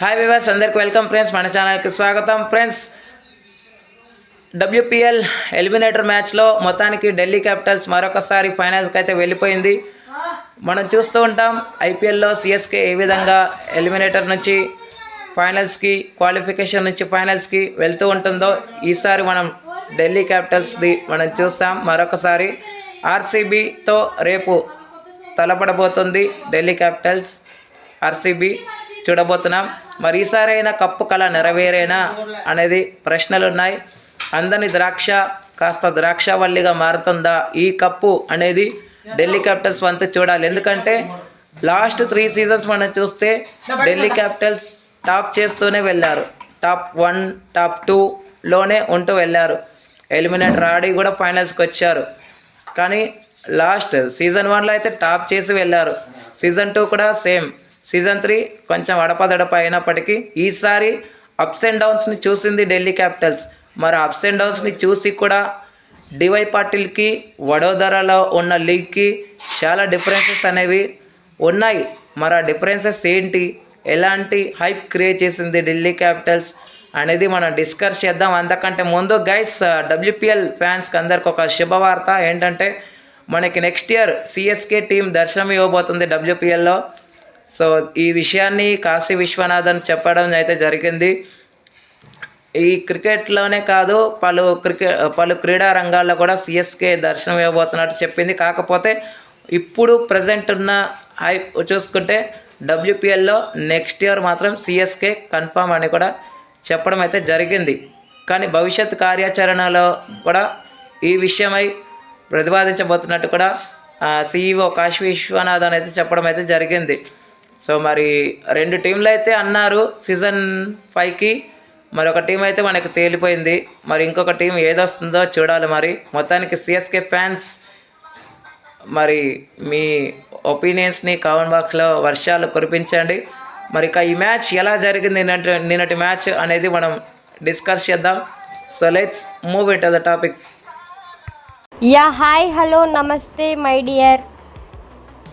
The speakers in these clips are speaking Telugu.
హాయ్ వివర్స్ అందరికి వెల్కమ్ ఫ్రెండ్స్ మన ఛానల్కి స్వాగతం. ఫ్రెండ్స్ డబ్ల్యూపిఎల్ ఎలిమినేటర్ మ్యాచ్లో మొత్తానికి ఢిల్లీ క్యాపిటల్స్ మరొకసారి ఫైనల్స్కి అయితే వెళ్ళిపోయింది. మనం చూస్తూ ఉంటాం ఐపీఎల్లో సిఎస్కే ఏ విధంగా ఎలిమినేటర్ నుంచి ఫైనల్స్కి క్వాలిఫికేషన్ నుంచి ఫైనల్స్కి వెళ్తూ ఉంటుందో ఈసారి మనం ఢిల్లీ క్యాపిటల్స్ది మనం చూస్తాం. మరొకసారి ఆర్సీబీతో రేపు తలపడబోతుంది ఢిల్లీ క్యాపిటల్స్ ఆర్సీబీ చూడబోతున్నాం. మరి ఈసారైనా కప్పు కళ నెరవేరేనా అనేది ప్రశ్నలు ఉన్నాయి అందని ద్రాక్ష కాస్త ద్రాక్షవల్లిగా మారుతుందా ఈ కప్పు అనేది ఢిల్లీ క్యాపిటల్స్ వంతు చూడాలి. ఎందుకంటే లాస్ట్ త్రీ సీజన్స్ మనం చూస్తే ఢిల్లీ క్యాపిటల్స్ టాప్ చేస్తూనే వెళ్ళారు. టాప్ వన్ టాప్ టూలోనే ఉంటూ వెళ్ళారు. ఎలిమినేటర్ ఆడి కూడా ఫైనల్స్కి వచ్చారు. కానీ లాస్ట్ సీజన్ వన్లో అయితే టాప్ చేసి వెళ్ళారు. సీజన్ టూ కూడా సేమ్. సీజన్ త్రీ కొంచెం అడపదడప అయినప్పటికీ ఈసారి అప్స్ అండ్ డౌన్స్ని చూసింది ఢిల్లీ క్యాపిటల్స్. మరి అప్స్ అండ్ డౌన్స్ని చూసి కూడా డివై పాటిల్కి వడోదరలో ఉన్న లీగ్కి చాలా డిఫరెన్సెస్ అనేవి ఉన్నాయి. మరి ఆ డిఫరెన్సెస్ ఏంటి? ఎలాంటి హైప్ క్రియేట్ చేసింది ఢిల్లీ క్యాపిటల్స్ అనేది మనం డిస్కస్ చేద్దాం. అంతకంటే ముందు గైస్ డబ్ల్యూపిఎల్ ఫ్యాన్స్కి అందరికి ఒక శుభవార్త ఏంటంటే మనకి నెక్స్ట్ ఇయర్ సిఎస్కే టీం దర్శనం ఇవ్వబోతుంది డబ్ల్యూపిఎల్లో సో ఈ విషయాన్ని కాశీ విశ్వనాథన్ చెప్పడం అయితే జరిగింది. ఈ క్రికెట్లోనే కాదు పలు క్రికెట్ పలు క్రీడా రంగాల్లో కూడా సిఎస్కే దర్శనం ఇవ్వబోతున్నట్టు చెప్పింది. కాకపోతే ఇప్పుడు ప్రజెంట్ ఉన్న హై చూసుకుంటే డబ్ల్యూపిఎల్లో నెక్స్ట్ ఇయర్ మాత్రం సిఎస్కే కన్ఫామ్ అని కూడా చెప్పడం అయితే జరిగింది. కానీ భవిష్యత్ కార్యాచరణలో కూడా ఈ విషయమై ప్రతిపాదించబోతున్నట్టు కూడా సిఇఓ కాశీ విశ్వనాథన్ అయితే చెప్పడం అయితే జరిగింది. సో మరి రెండు టీంలు అయితే అన్నారు సీజన్ ఫైవ్కి. మరి ఒక టీం అయితే మనకు తేలిపోయింది. మరి ఇంకొక టీం ఏదొస్తుందో చూడాలి మరి. మొత్తానికి సిఎస్కే ఫ్యాన్స్ మరి మీ ఒపీనియన్స్ని కామెంట్ బాక్స్లో వర్షాలు కురిపించండి. మరి ఇక ఈ మ్యాచ్ ఎలా జరిగింది? నిన్నటి నిన్నటి మ్యాచ్ అనేది మనం డిస్కస్ చేద్దాం. So let's move it the topic yeah hi hello నమస్తే my dear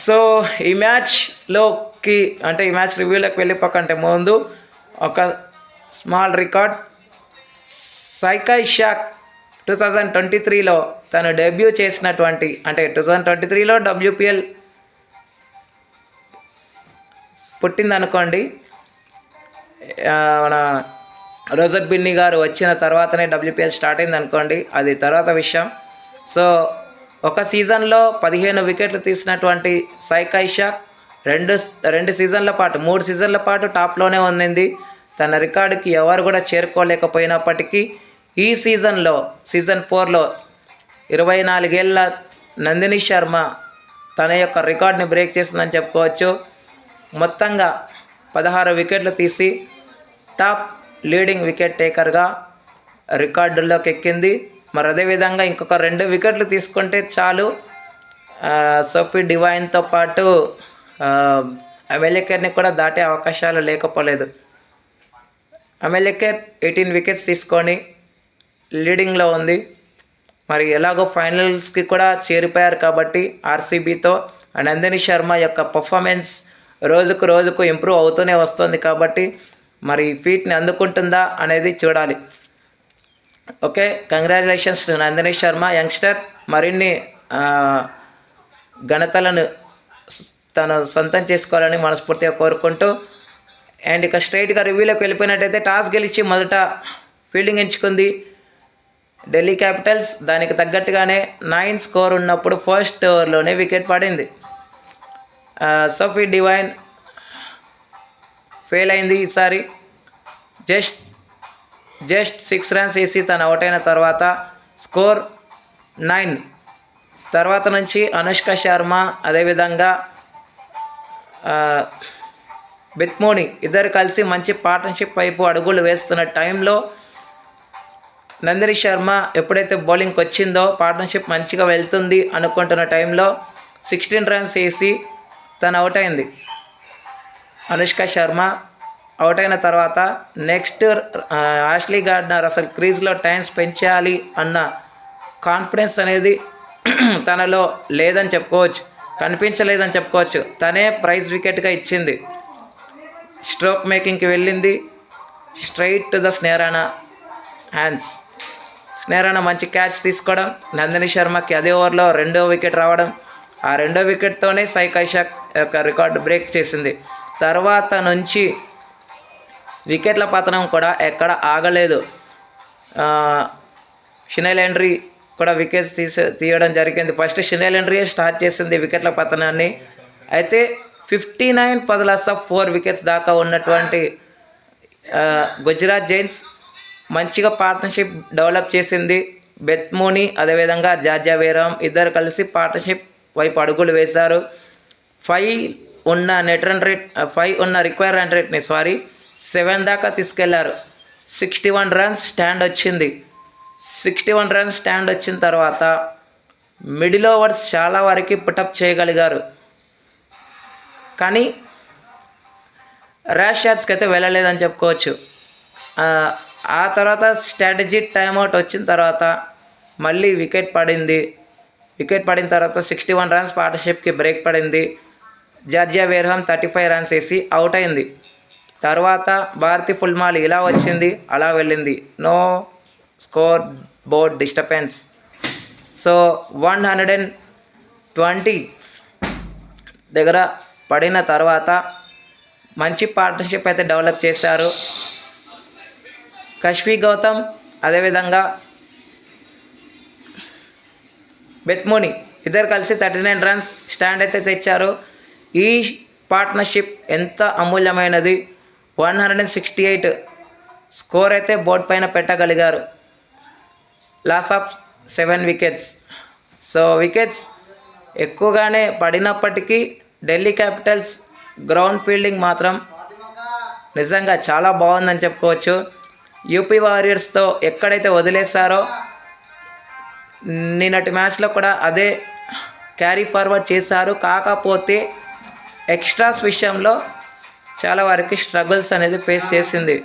సో ఈ మ్యాచ్లోకి అంటే ఈ మ్యాచ్ రివ్యూలోకి వెళ్ళిపోకంటే ముందు ఒక small record. Saika Ishaque two thousand twenty త్రీలో తను డెబ్యూ చేసినటువంటి అంటే టూ థౌజండ్ ట్వంటీ త్రీలో డబ్ల్యూపిఎల్ పుట్టిందనుకోండి. మన రోజర్ బిన్ని గారు వచ్చిన తర్వాతనే డబ్ల్యూపిఎల్ స్టార్ట్ అయింది అనుకోండి అది తర్వాత విషయం. సో ఒక సీజన్లో పదిహేను వికెట్లు తీసినటువంటి సైకై రెండు రెండు సీజన్ల పాటు మూడు సీజన్ల పాటు టాప్లోనే ఉండింది. తన రికార్డుకి ఎవరు కూడా చేరుకోలేకపోయినప్పటికీ ఈ సీజన్లో సీజన్ ఫోర్లో ఇరవై నాలుగేళ్ళ నందిని శర్మ తన యొక్క రికార్డ్ని బ్రేక్ చేసిందని చెప్పుకోవచ్చు. మొత్తంగా పదహారు వికెట్లు తీసి టాప్ లీడింగ్ వికెట్ టేకర్గా రికార్డుల్లోకి ఎక్కింది మరి అదేవిధంగా ఇంకొక రెండు వికెట్లు తీసుకుంటే చాలు. సోఫీ డివైన్తో పాటు అమెలికర్ని కూడా దాటే అవకాశాలు లేకపోలేదు. అమెలికర్ ఎయిటీన్ వికెట్స్ తీసుకొని లీడింగ్లో ఉంది. మరి ఎలాగో ఫైనల్స్కి కూడా చేరిపోయారు కాబట్టి ఆర్సీబీతో నందిని శర్మ యొక్క పర్ఫార్మెన్స్ రోజుకు రోజుకు ఇంప్రూవ్ అవుతూనే వస్తుంది కాబట్టి మరి ఫీట్ని అందుకుంటుందా అనేది చూడాలి. Okay congratulations Nandini Sharma youngster మరిన్ని ఘనతలను తను సొంతం చేసుకోవాలని మనస్ఫూర్తిగా కోరుకుంటూ అండ్ ఇక స్ట్రైట్గా రివ్యూలోకి వెళ్ళిపోయినట్టయితే టాస్ గెలిచి మొదట ఫీల్డింగ్ ఎంచుకుంది ఢిల్లీ క్యాపిటల్స్ దానికి తగ్గట్టుగానే నైన్ స్కోర్ ఉన్నప్పుడు ఫస్ట్ ఓవర్లోనే వికెట్ పడింది. సోఫీ డివైన్ ఫెయిల్ అయింది ఈసారి. జస్ట్ జస్ట్ సిక్స్ రన్స్ వేసి తను అవుట్ అయిన తర్వాత స్కోర్ నైన్. తర్వాత నుంచి అనుష్క శర్మ అదేవిధంగా బిత్మోని ఇద్దరు కలిసి మంచి పార్ట్నర్షిప్ వైపు అడుగులు వేస్తున్న టైంలో నందిని శర్మ ఎప్పుడైతే బౌలింగ్కి వచ్చిందో పార్ట్నర్షిప్ మంచిగా వెళ్తుంది అనుకుంటున్న టైంలో సిక్స్టీన్ రన్స్ వేసి తను అవుట్ అయింది. అనుష్క శర్మ అవుట్ అయిన తర్వాత నెక్స్ట్ ఆష్లీ గార్డ్నర్ అసలు క్రీజ్లో టైం స్పెండ్ చేయాలి అన్న కాన్ఫిడెన్స్ అనేది తనలో లేదని చెప్పుకోవచ్చు. కనిపించలేదని చెప్పుకోవచ్చు. తనే ప్రైజ్ వికెట్గా ఇచ్చింది. స్ట్రోక్ మేకింగ్కి వెళ్ళింది. Straight to the స్నేరానా hands. స్నేరానా మంచి క్యాచ్ తీసుకోవడం. నందిని శర్మకి అదే ఓవర్లో రెండో వికెట్ రావడం. ఆ రెండో వికెట్తోనే సై కైషాక్ యొక్క రికార్డు బ్రేక్ చేసింది. తర్వాత నుంచి వికెట్ల పతనం కూడా ఎక్కడ ఆగలేదు. ఆ, కూడా వికెట్స్ తీసే తీయడం జరిగింది. ఫస్ట్ షినైలాండ్రీయే స్టార్ట్ చేసింది వికెట్ల పతనాన్ని. అయితే ఫిఫ్టీ నైన్ పదలస్ ఆఫ్ ఫోర్ వికెట్స్ దాకా ఉన్నటువంటి గుజరాత్ జైన్స్ మంచిగా పార్ట్నర్షిప్ డెవలప్ చేసింది. బెత్మోని అదేవిధంగా జార్జా వీరం ఇద్దరు కలిసి పార్ట్నర్షిప్ వైపు అడుగులు వేశారు. ఫైవ్ ఉన్న నెట్ రన్ రేట్ ఫైవ్ ఉన్న రిక్వైర్ రన్ రేట్ని సారీ సెవెన్ దాకా తీసుకెళ్ళారు. సిక్స్టీ వన్ రన్స్ స్టాండ్ వచ్చింది. సిక్స్టీ వన్ రన్స్ స్టాండ్ వచ్చిన తర్వాత మిడిల్ ఓవర్స్ చాలా వరకు పుటప్ చేయగలిగారు. కానీ ర్యాష్ షాట్స్కి అయితే వెళ్ళలేదని చెప్పుకోవచ్చు. ఆ, తర్వాత స్ట్రాటజీ టైమ్అవుట్ వచ్చిన తర్వాత మళ్ళీ వికెట్ పడింది. వికెట్ పడిన తర్వాత సిక్స్టీ వన్ రన్స్ పార్ట్నర్షిప్కి బ్రేక్ పడింది. Georgia Wareham thirty five runs వేసి అవుట్ అయింది. తర్వాత భారతి ఫుల్మాల్ ఇలా వచ్చింది అలా వెళ్ళింది. No score board disturbance. So one hundred and twenty దగ్గర పడిన తర్వాత మంచి పార్ట్నర్షిప్ అయితే డెవలప్ చేశారు. కష్వి గౌతమ్ అదేవిధంగా బెత్మోని ఇద్దరు కలిసి థర్టీ నైన్ రన్స్ స్టాండ్ అయితే తెచ్చారు. ఈ పార్ట్నర్షిప్ ఎంత అమూల్యమైనది? One hundred and sixty eight score అయితే బోర్డ్ పైన పెట్టగలిగారు. Loss of seven wickets so wickets ఎక్కువగానే పడినప్పటికీ ఢిల్లీ క్యాపిటల్స్ గ్రౌండ్ ఫీల్డింగ్ మాత్రం నిజంగా చాలా బాగుందని చెప్పుకోవచ్చు. యూపీ వారియర్స్తో ఎక్కడైతే వదిలేశారో నిన్నటి మ్యాచ్లో కూడా అదే క్యారీ ఫార్వర్డ్ చేశారు. కాకపోతే ఎక్స్ట్రాస్ విషయంలో చాలా వారికి స్ట్రగుల్స్ అనేది ఫేస్ చేసింది.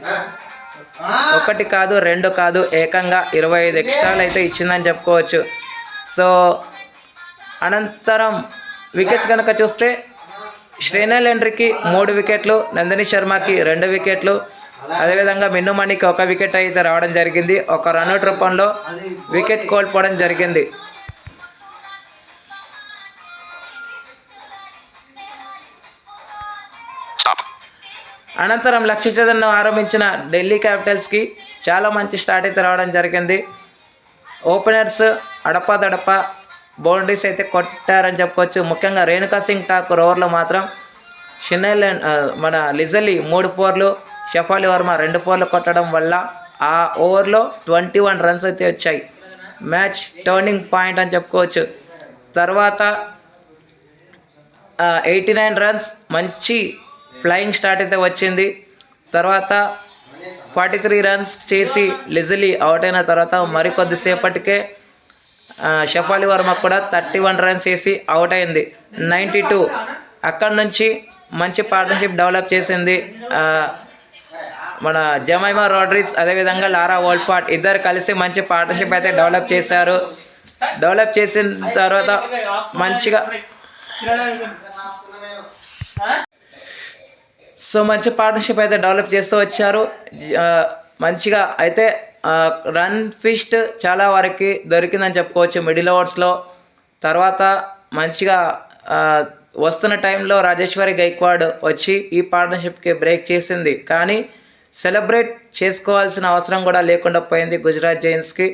ఒకటి కాదు రెండు కాదు ఏకంగా ఇరవై ఐదు ఎక్స్ట్రాలు అయితే ఇచ్చిందని చెప్పుకోవచ్చు. సో అనంతరం వికెట్స్ కనుక చూస్తే శ్రీనల్ ఎండ్రికి మూడు వికెట్లు నందిని శర్మకి రెండు వికెట్లు అదేవిధంగా మిన్నుమణికి ఒక వికెట్ అయితే రావడం జరిగింది. ఒక రన్అట్ రూపంలో వికెట్ కోల్పోవడం జరిగింది. అనంతరం లక్ష్య చదన్ను ఆరంభించిన ఢిల్లీ క్యాపిటల్స్కి చాలా మంచి స్టార్ట్ అయితే రావడం జరిగింది. ఓపెనర్స్ అడపా దడప బౌండరీస్ అయితే కొట్టారని చెప్పొచ్చు ముఖ్యంగా రేణుకా సింగ్ ఠాకూర్ ఓవర్లో మాత్రం షినైల్ మన లిజలీ మూడు ఫోర్లు షఫాలి వర్మ రెండు ఫోర్లు కొట్టడం వల్ల ఆ ఓవర్లో ట్వంటీ వన్ రన్స్ అయితే వచ్చాయి. మ్యాచ్ టర్నింగ్ పాయింట్ అని చెప్పుకోవచ్చు. తర్వాత ఎయిటీ నైన్ రన్స్ మంచి ఫ్లయింగ్ స్టార్ట్ అయితే వచ్చింది. తర్వాత ఫార్టీ త్రీ రన్స్ చేసి లిజలీ అవుట్ అయిన తర్వాత మరికొద్దిసేపటికే షఫాలి వర్మ కూడా థర్టీ వన్ రన్స్ చేసి అవుట్ అయింది. నైంటీ టూ అక్కడ నుంచి మంచి పార్ట్నర్షిప్ డెవలప్ చేసింది మన జమైమా రాడ్రిక్స్ అదేవిధంగా లారా వోల్ఫాట్ ఇద్దరు కలిసి మంచి పార్ట్నర్షిప్ అయితే డెవలప్ చేశారు. డెవలప్ చేసిన తర్వాత మంచిగా సో మంచి పార్ట్నర్షిప్ అయితే డెవలప్ చేస్తూ వచ్చారు. మంచిగా అయితే రన్ ఫిస్ట్ చాలా వరకు దొరికిందని చెప్పుకోవచ్చు మిడిల్ ఓవర్స్లో తర్వాత మంచిగా వస్తున్న టైంలో రాజేశ్వరి గైక్వాడ్ వచ్చి ఈ పార్ట్నర్షిప్కి బ్రేక్ చేసింది. కానీ సెలబ్రేట్ చేసుకోవాల్సిన అవసరం కూడా లేకుండా పోయింది గుజరాత్ జైన్స్కి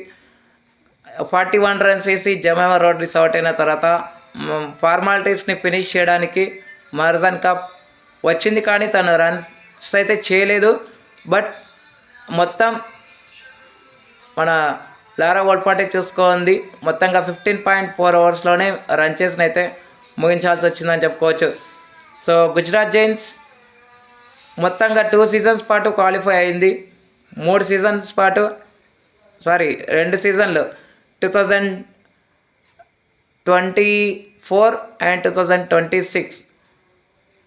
ఫార్టీ వన్ రన్స్ వేసి జమేమా రోడ్రిస్ అవుట్ అయిన తర్వాత ఫార్మాలిటీస్ని ఫినిష్ చేయడానికి మర్జన్ కప్ వచ్చింది కానీ తను రన్స్ అయితే చేయలేదు. బట్ మొత్తం మన లారా వోల్పాటే చూసుకోండి. మొత్తంగా ఫిఫ్టీన్ పాయింట్ ఫోర్ అవర్స్లోనే రన్ చేసిన అయితే ముగించాల్సి వచ్చిందని చెప్పుకోవచ్చు. సో గుజరాత్ జైన్స్ మొత్తంగా టూ సీజన్స్ పాటు క్వాలిఫై అయింది. మూడు సీజన్స్ పాటు సారీ రెండు సీజన్లు. Two thousand twenty four and two thousand twenty six.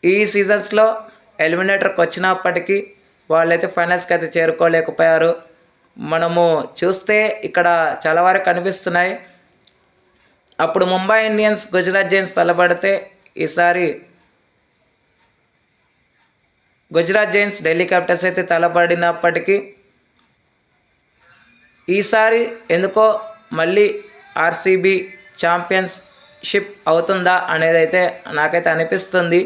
ఈ సీజన్స్లో ఎలిమినేటర్కి వచ్చినప్పటికీ వాళ్ళైతే ఫైనల్స్కి అయితే చేరుకోలేకపోయారు. మనము చూస్తే ఇక్కడ చాలా వరకు కనిపిస్తున్నాయి. అప్పుడు ముంబై ఇండియన్స్ గుజరాత్ జైన్స్ తలబడితే ఈసారి గుజరాత్ జైన్స్ ఢిల్లీ క్యాపిటల్స్ అయితే తలపడినప్పటికీ ఈసారి ఎందుకో మళ్ళీ ఆర్సీబీ ఛాంపియన్షిప్ అవుతుందా అనేది అయితే నాకైతే అనిపిస్తుంది.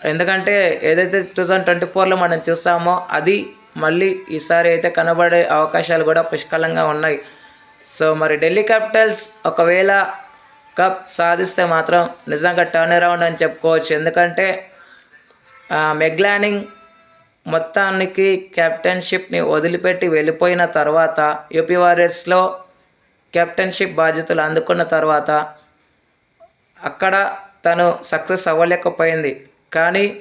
ఎందుకంటే ఏదైతే టూ థౌజండ్ ట్వంటీ ఫోర్లో మనం చూసామో అది మళ్ళీ ఈసారి అయితే కనబడే అవకాశాలు కూడా పుష్కలంగా ఉన్నాయి. సో మరి ఢిల్లీ క్యాపిటల్స్ ఒకవేళ కప్ సాధిస్తే మాత్రం నిజంగా టర్న్ అరౌండ్ అని చెప్పుకోవచ్చు. ఎందుకంటే మెగ్లానింగ్ మొత్తానికి కెప్టెన్షిప్ని వదిలిపెట్టి వెళ్ళిపోయిన తర్వాత యూపీ వారియర్స్లో కెప్టెన్షిప్ బాధ్యతలు అందుకున్న తర్వాత అక్కడ తను సక్సెస్ అవ్వలేకపోయింది. కానీ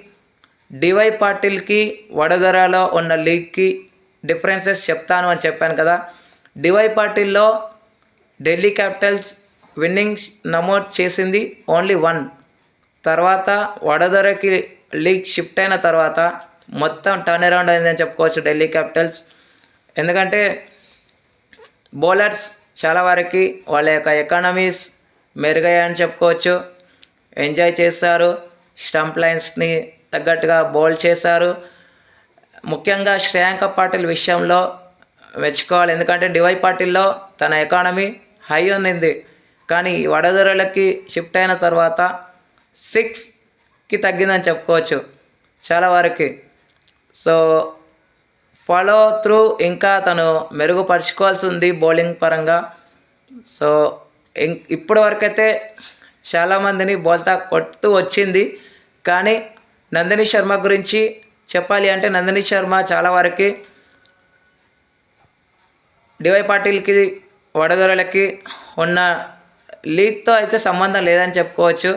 డివై పాటిల్కి వడదరలో ఉన్న లీగ్కి డిఫరెన్సెస్ చెప్తాను అని చెప్పాను కదా. డివై పాటిల్లో ఢిల్లీ క్యాపిటల్స్ విన్నింగ్ నమోదు చేసింది ఓన్లీ వన్. తర్వాత వడదరకి లీగ్ షిఫ్ట్ అయిన తర్వాత మొత్తం టర్న్ అరౌండ్ అయిందని చెప్పుకోవచ్చు ఢిల్లీ క్యాపిటల్స్. ఎందుకంటే బౌలర్స్ చాలా వరకు వాళ్ళ యొక్క ఎకానమీస్ మెరుగయ్యాయని చెప్పుకోవచ్చు. ఎంజాయ్ చేస్తారు. స్టంప్ లైన్స్ని తగ్గట్టుగా బౌల్ చేశారు. ముఖ్యంగా శ్రేయాంక పాటిల్ విషయంలో మెచ్చుకోవాలి. ఎందుకంటే డివై పాటిల్లో తన ఎకానమీ హై ఉన్నింది. కానీ వడదొరలకి షిఫ్ట్ అయిన తర్వాత సిక్స్కి తగ్గిందని చెప్పుకోవచ్చు చాలా వరకు. సో ఫాలో త్రూ ఇంకా తను మెరుగుపరుచుకోవాల్సి ఉంది బౌలింగ్ పరంగా. సో ఇం- ఇప్పటి వరకైతే చాలామందిని బోల్తా కొడుతూ వచ్చింది. కానీ నందిని శర్మ గురించి చెప్పాలి అంటే నందిని శర్మ చాలా వరకు డివై పాటిల్కి వడదొరలకి ఉన్న లీగ్తో అయితే సంబంధం లేదని చెప్పుకోవచ్చు.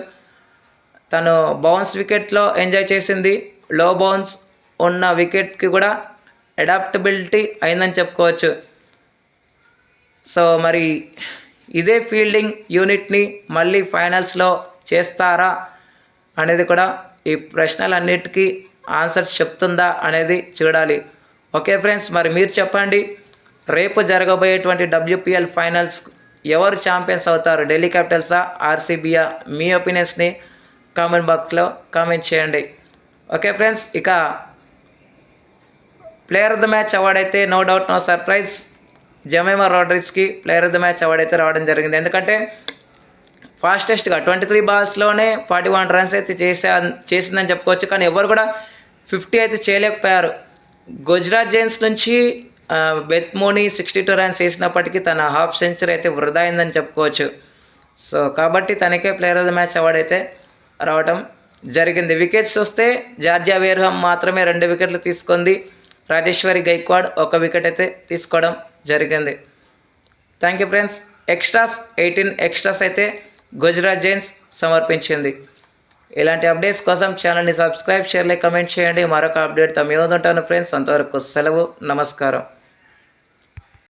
తను బౌన్స్ వికెట్లో ఎంజాయ్ చేసింది. లో బౌన్స్ ఉన్న వికెట్కి కూడా అడాప్టబిలిటీ అయిందని చెప్పుకోవచ్చు. సో మరి ఇదే ఫీల్డింగ్ యూనిట్ని మళ్ళీ ఫైనల్స్లో చేస్తారా? అనేది కూడా ఈ ప్రశ్నలన్నిటికీ ఆన్సర్ చెప్తుందా అనేది చూడాలి. ఓకే ఫ్రెండ్స్ మరి మీరు చెప్పండి. రేపు జరగబోయేటువంటి డబ్ల్యూపీఎల్ ఫైనల్స్ ఎవరు ఛాంపియన్స్ అవుతారు? ఢిల్లీ క్యాపిటల్సా ఆర్సీబీయా? మీ ఒపీనియన్స్ని కామెంట్ బాక్స్లో కామెంట్ చేయండి. ఓకే ఫ్రెండ్స్ ఇక player of the match award అయితే no doubt no surprise Jemimah రాడ్రిక్స్కి player of the match award అయితే రావడం జరిగింది. ఎందుకంటే ఫాస్టెస్ట్గా ట్వంటీ త్రీ బాల్స్లోనే ఫార్టీ వన్ రన్స్ అయితే చేసే చేసిందని చెప్పుకోవచ్చు. కానీ ఎవరు కూడా ఫిఫ్టీ అయితే చేయలేకపోయారు. గుజరాత్ జైన్స్ నుంచి Beth Mooney Beth Mooney sixty two runs వేసినప్పటికీ తన హాఫ్ సెంచరీ అయితే వృధా అయిందని చెప్పుకోవచ్చు. సో కాబట్టి తనకే player of the match award అయితే రావటం జరిగింది. వికెట్స్ వస్తే జార్జియా వేర్హమ్ మాత్రమే రెండు వికెట్లు తీసుకుంది. రాజేశ్వరి గైక్వాడ్ ఒక వికెట్ అయితే తీసుకోవడం జరిగింది. Thank you friends. Extras eighteen extras అయితే గుజరాత్ జైన్స్ సమర్పించింది. ఇలాంటి అప్డేట్స్ కోసం ఛానల్ని సబ్స్క్రైబ్ షేర్లే కమెంట్ చేయండి. మరొక అప్డేట్తో మేము ఉంటాను ఫ్రెండ్స్. అంతవరకు సెలవు నమస్కారం.